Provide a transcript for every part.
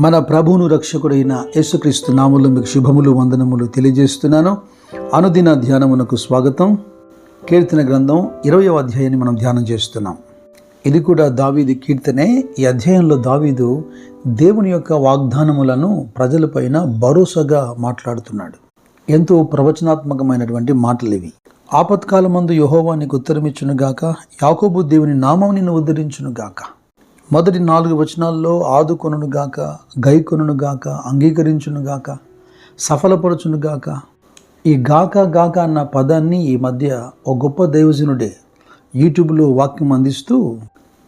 మన ప్రభువును రక్షకుడైన యేసుక్రీస్తు నాములు మీకు శుభములు వందనములు తెలియజేస్తున్నాను. అనుదిన ధ్యానమునకు స్వాగతం. కీర్తన గ్రంథం ఇరవయవ అధ్యాయాన్ని మనం ధ్యానం చేస్తున్నాం. ఇది కూడా దావీదు కీర్తనే. ఈ అధ్యాయంలో దావీదు దేవుని యొక్క వాగ్దానములను ప్రజలపైన భరోసాగా మాట్లాడుతున్నాడు. ఎంతో ప్రవచనాత్మకమైనటువంటి మాటలు ఇవి. ఆపత్కాలమందు యహోవా నీకు ఉత్తరమిచ్చునుగాక యాకోబు దేవుని నామం నిన్ను ఉద్ధరించునుగాక. మొదటి నాలుగు వచనాల్లో ఆదుకొనుగాక గైకొనుగాక అంగీకరించునుగాక సఫలపరచునుగాక ఈ గాక గాక అన్న పదాన్ని ఈ మధ్య ఒక గొప్ప దైవజనుడే యూట్యూబ్లో వాక్యం అందిస్తూ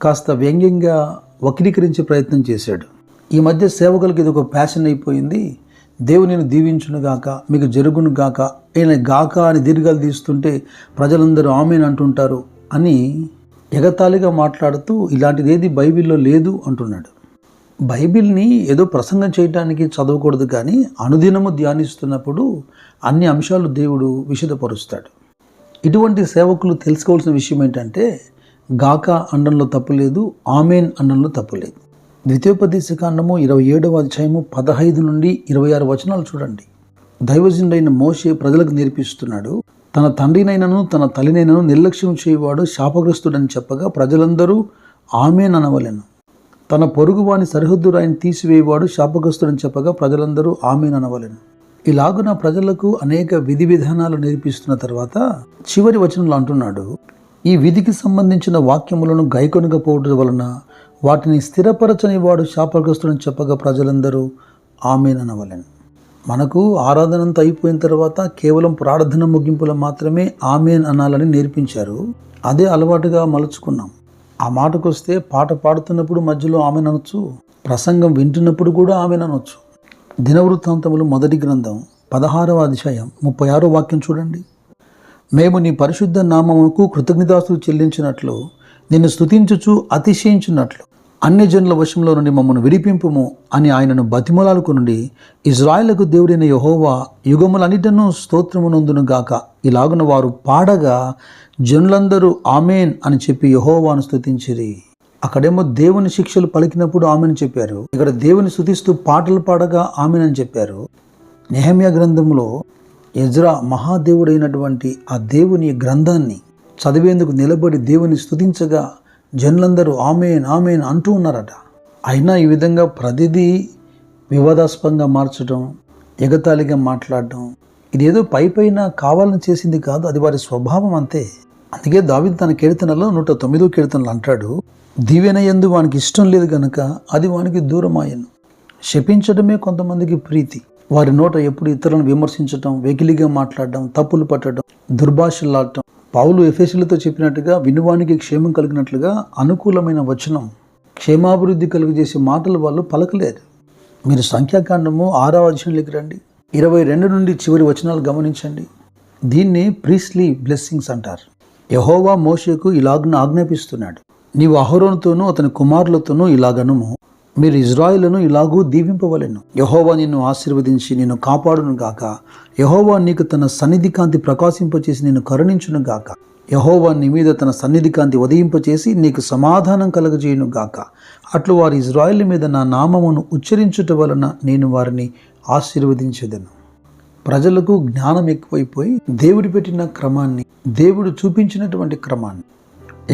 కాస్త వ్యంగ్యంగా వక్రీకరించే ప్రయత్నం చేశాడు. ఈ మధ్య సేవకులకి ఇది ఒక ప్యాషన్ అయిపోయింది. దేవునిని దీవించునుగాక మీకు జరుగునుగాక ఈయన గాక అని దీర్ఘాలు తీస్తుంటే ప్రజలందరూ ఆమెను అంటుంటారు అని ఎగతాళిగా మాట్లాడుతూ ఇలాంటిది ఏది బైబిల్లో లేదు అంటున్నాడు. బైబిల్ని ఏదో ప్రసంగం చేయడానికి చదవకూడదు కానీ అనుదినము ధ్యానిస్తున్నప్పుడు అన్ని అంశాలు దేవుడు విషదపరుస్తాడు ఇటువంటి సేవకులు తెలుసుకోవాల్సిన విషయం ఏంటంటే గాక అండంలో తప్పు లేదు ఆమెన్ అండంలో తప్పు లేదు. ద్వితీయోపదేశ కాండము ఇరవై ఏడవ అధ్యాయము పదహైదు నుండి ఇరవై ఆరు వచనాలు చూడండి. దైవజనుడైన మోషే ప్రజలకు నేర్పిస్తున్నాడు తన తండ్రినైనను తన తల్లినైనను నిర్లక్ష్యం చేయవాడు శాపగ్రస్తుడని చెప్పగా ప్రజలందరూ ఆమెననవలెను తన పొరుగువాని సరిహద్దు రాయిని తీసివేయవాడు శాపగ్రస్తుడని చెప్పగా ప్రజలందరూ ఆమెననవలెను ఇలాగున ప్రజలకు అనేక విధి విధానాలు నేర్పిస్తున్న తర్వాత చివరి వచనంలో అంటున్నాడు ఈ విధికి సంబంధించిన వాక్యములను గైకొనకపోవడం వలన వాటిని స్థిరపరచని వాడు శాపగ్రస్తుడని చెప్పగా ప్రజలందరూ ఆమెననవలెను మనకు ఆరాధనంతా అయిపోయిన తర్వాత కేవలం ప్రార్థన ముగింపులో మాత్రమే ఆమెన్ అనాలని నేర్పించారు. అదే అలవాటుగా మలుచుకున్నాం. ఆ మాటకు వస్తే పాట పాడుతున్నప్పుడు మధ్యలో ఆమె అనొచ్చు ప్రసంగం వింటున్నప్పుడు కూడా ఆమెను అనొచ్చు. దినవృత్తాంతములు మొదటి గ్రంథం పదహారవ అధ్యాయం ముప్పై ఆరో వాక్యం చూడండి. మేము నీ పరిశుద్ధ నామముకు కృతజ్ఞతాస్తులు చెల్లించినట్లు నిన్ను స్థుతించుచు అతిశయించినట్లు అన్ని జనుల వశంలో నుండి మమ్మను విడిపింపుము అని ఆయనను బతిమలాలకు నుండి ఇజ్రాయిలకు దేవుడైన యహోవా యుగములన్నిటను స్తోత్రమునందును గాక. ఇలాగున వారు పాడగా జనులందరూ ఆమెన్ అని చెప్పి యహోవాను స్తుతించిరి. అక్కడేమో దేవుని శిక్షలు పలికినప్పుడు ఆమెను చెప్పారు. ఇక్కడ దేవుని స్థుతిస్తూ పాటలు పాడగా ఆమెన్ అని చెప్పారు. నెహమ్య గ్రంథంలో ఎజ్రా మహాదేవుడైనటువంటి ఆ దేవుని గ్రంథాన్ని చదివేందుకు నిలబడి దేవుని స్తుతించగా జనులందరూ ఆమెన్ ఆమెన్ అంటూ ఉన్నారట. అయినా ఈ విధంగా ప్రతిదీ వివాదాస్పదంగా మార్చడం ఎగతాళిగా మాట్లాడడం ఇదేదో పై పైన కావాలని చేసింది కాదు అది వారి స్వభావం అంతే. అందుకే దావిద్ తన కీర్తనలో నూట తొమ్మిదో కీర్తనలు అంటాడు దీవెన ఎందు వానికి ఇష్టం లేదు గనుక అది వానికి దూరమాయను. శపించడమే కొంతమందికి ప్రీతి. వారి నోట ఎప్పుడు ఇతరులను విమర్శించడం వెకిలిగా మాట్లాడడం తప్పులు పట్టడం దుర్భాషలాడటం పావులు ఎఫెసులతో చెప్పినట్టుగా వినువానికి క్షేమం కలిగినట్లుగా అనుకూలమైన వచనం క్షేమాభివృద్ధి కలుగజేసే మాటలు వాళ్ళు పలకలేరు మీరు సంఖ్యాకాండము ఆరవ అధ్యాయంలోకి రండి. ఇరవై రెండు నుండి చివరి వచనాలు గమనించండి. దీన్ని ప్రీస్లీ బ్లెస్సింగ్స్ అంటారు. యహోవా మోషకు ఇలాగ్ను ఆజ్ఞాపిస్తున్నాడు. నీవు అహరోనుతోనూ అతని కుమారులతోనూ ఇలాగనుము. మీరు ఇజ్రాయిలను ఇలాగూ దీవింపవలెను. యహోవా నిన్ను ఆశీర్వదించి నిన్ను కాపాడును గాక. యహోవా నీకు తన సన్నిధి కాంతి ప్రకాశింపచేసి నిన్ను కరుణించును గాక. యహోవా నీ మీద తన సన్నిధి కాంతి ఉదయింపచేసి నీకు సమాధానం కలగజేయును గాక. అట్లు వారి ఇజ్రాయిల్ మీద నా నామమును ఉచ్చరించుట వలన నేను వారిని ఆశీర్వదించదను. ప్రజలకు జ్ఞానం ఎక్కువైపోయి దేవుడు పెట్టిన క్రమాన్ని దేవుడు చూపించినటువంటి క్రమాన్ని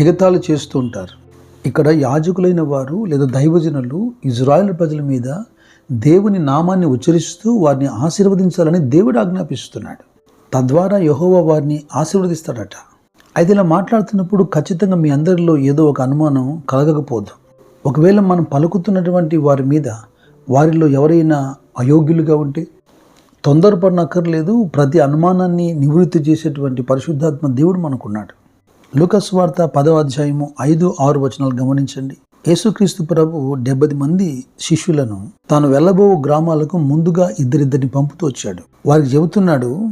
ఎగతాళి చేస్తూ ఉంటారు. ఇక్కడ యాజకులైన వారు లేదా దైవజనులు ఇజ్రాయెల్ ప్రజల మీద దేవుని నామాన్ని ఉచ్చరిస్తూ వారిని ఆశీర్వదించాలని దేవుడు ఆజ్ఞాపిస్తున్నాడు. తద్వారా యహోవ వారిని ఆశీర్వదిస్తాడట. అయితే ఇలా మాట్లాడుతున్నప్పుడు ఖచ్చితంగా మీ అందరిలో ఏదో ఒక అనుమానం కలగకపోదు. ఒకవేళ మనం పలుకుతున్నటువంటి వారి మీద వారిలో ఎవరైనా అయోగ్యులుగా ఉంటే తొందరపడినక్కర్లేదు ప్రతి అనుమానాన్ని నివృత్తి చేసేటువంటి పరిశుద్ధాత్మ దేవుడు మనకున్నాడు. లూకస్ వార్త పదవ అధ్యాయము ఐదు ఆరు వచనాలు గమనించండి. యేసుక్రీస్తు ప్రభు డెబ్బై మంది శిష్యులను తాను వెళ్ళబో గ్రామాలకు ముందుగా ఇద్దరిద్దరిని పంపుతూ వచ్చాడు. వారికి చెబుతున్నాడు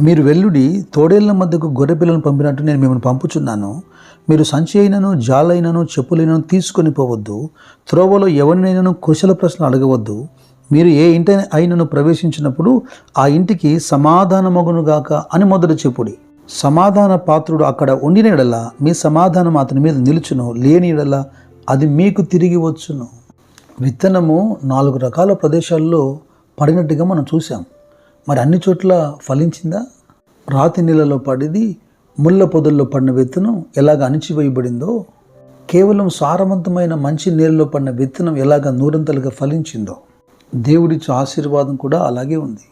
మీరు వెల్లుడి తోడేళ్ళ మధ్యకు గొర్రెపిల్లను పంపినట్టు నేను మిమ్మల్ని పంపుచున్నాను. మీరు సంచి అయినను జాలైనను చెప్పులైనను తీసుకొని పోవద్దు. త్రోవలో ఎవరినైనాను కుశల ప్రశ్న అడగవద్దు. మీరు ఏ ఇంటి అయినను ప్రవేశించినప్పుడు ఆ ఇంటికి సమాధానమగునుగాక అని మొదట చెప్పుడి. సమాధాన పాత్రుడు అక్కడ ఉండిన ఎడల మీ సమాధానం అతని మీద నిలుచును లేని ఎడల అది మీకు తిరిగి వచ్చును. విత్తనము నాలుగు రకాల ప్రదేశాల్లో పడినట్టుగా మనం చూసాం మరి అన్ని చోట్ల ఫలించిందా? రాతి నీళ్ళలో పడిది ముళ్ళ పొదల్లో పడిన విత్తనం ఎలాగ అణిచివేయబడిందో కేవలం సారవంతమైన మంచి నీళ్ళలో పడిన విత్తనం ఎలాగ నూరంతలుగా ఫలించిందో దేవుడిచ్చే ఆశీర్వాదం కూడా అలాగే ఉంది.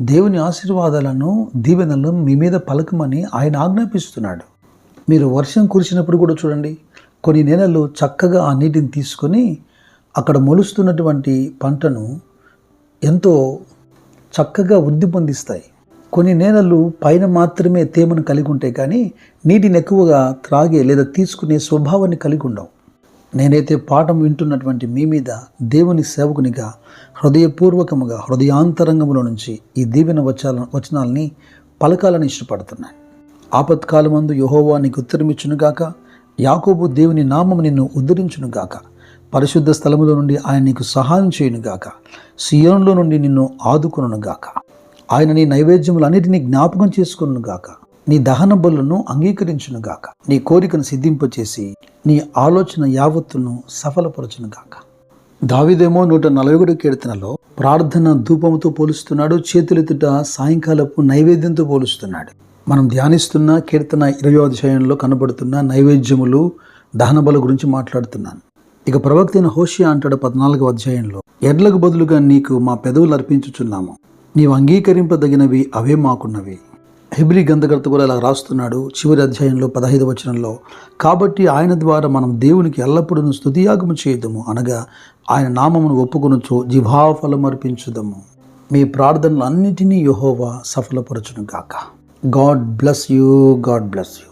దేవుని ఆశీర్వాదాలను దీవెనలను మీ మీద పలకమని ఆయన ఆజ్ఞాపిస్తున్నాడు. మీరు వర్షం కురిసినప్పుడు కూడా చూడండి కొన్ని నెలలు చక్కగా ఆ నీటిని తీసుకొని అక్కడ మొలుస్తున్నటువంటి పంటను ఎంతో చక్కగా వృద్ధి పొందిస్తాయి. కొన్ని నేలలు పైన మాత్రమే తేమను కలిగి ఉంటాయి కానీ నీటిని ఎక్కువగా త్రాగే లేదా తీసుకునే స్వభావాన్ని కలిగి ఉండవు. నేనైతే పాఠం వింటున్నటువంటి మీ మీద దేవుని సేవకునిగా హృదయపూర్వకముగా హృదయాంతరంగములో నుంచి ఈ దీవెన వచాల వచనాలని పలకాలని ఇష్టపడుతున్నాను. ఆపత్కాలమందు యహోవా నీకు ఉత్తరమిచ్చునుగాక యాకోబు దేవుని నామము నిన్ను ఉద్ధరించునుగాక పరిశుద్ధ స్థలములో నుండి ఆయన నీకు సహాయం చేయునుగాక సియోన్లో నుండి నిన్ను ఆదుకొనుగాక ఆయన నీ నైవేద్యములన్నిటినీ జ్ఞాపకం చేసుకొనుగాక. నీ దహన బలును అంగీకరించునుగాక. నీ కోరికను సిద్ధింపచేసి నీ ఆలోచన యావత్తును సఫలపరచునుగాక. దావిదేమో నూట నలభై ఒకటి కీర్తనలో ప్రార్థన ధూపముతో పోలుస్తున్నాడు చేతులెత్తుట సాయంకాలపు నైవేద్యంతో పోలుస్తున్నాడు. మనం ధ్యానిస్తున్న కీర్తన ఇరవై అధ్యాయంలో కనబడుతున్న నైవేద్యములు దహనబల గురించి మాట్లాడుతున్నాను. ఇక ప్రవక్త అయిన హోషియా అంటాడు పద్నాలుగవ అధ్యాయంలో ఎడ్లకు బదులుగా నీకు మా పెదవులు అర్పించుచున్నాము. నీవు అంగీకరింపదగినవి అవే మాకున్నవి. హెబ్రి గంధకర్త కూడా ఇలా రాస్తున్నాడు చివరి అధ్యాయంలో పదహైదు వచనంలో కాబట్టి ఆయన ద్వారా మనం దేవునికి ఎల్లప్పుడూ స్థుతియాగము చేయదము అనగా ఆయన నామమును ఒప్పుకొనుచు జిభాఫలం అర్పించుదము మీ ప్రార్థనలు అన్నిటినీ యహోవా సఫలపరచును గాక God bless you God bless you.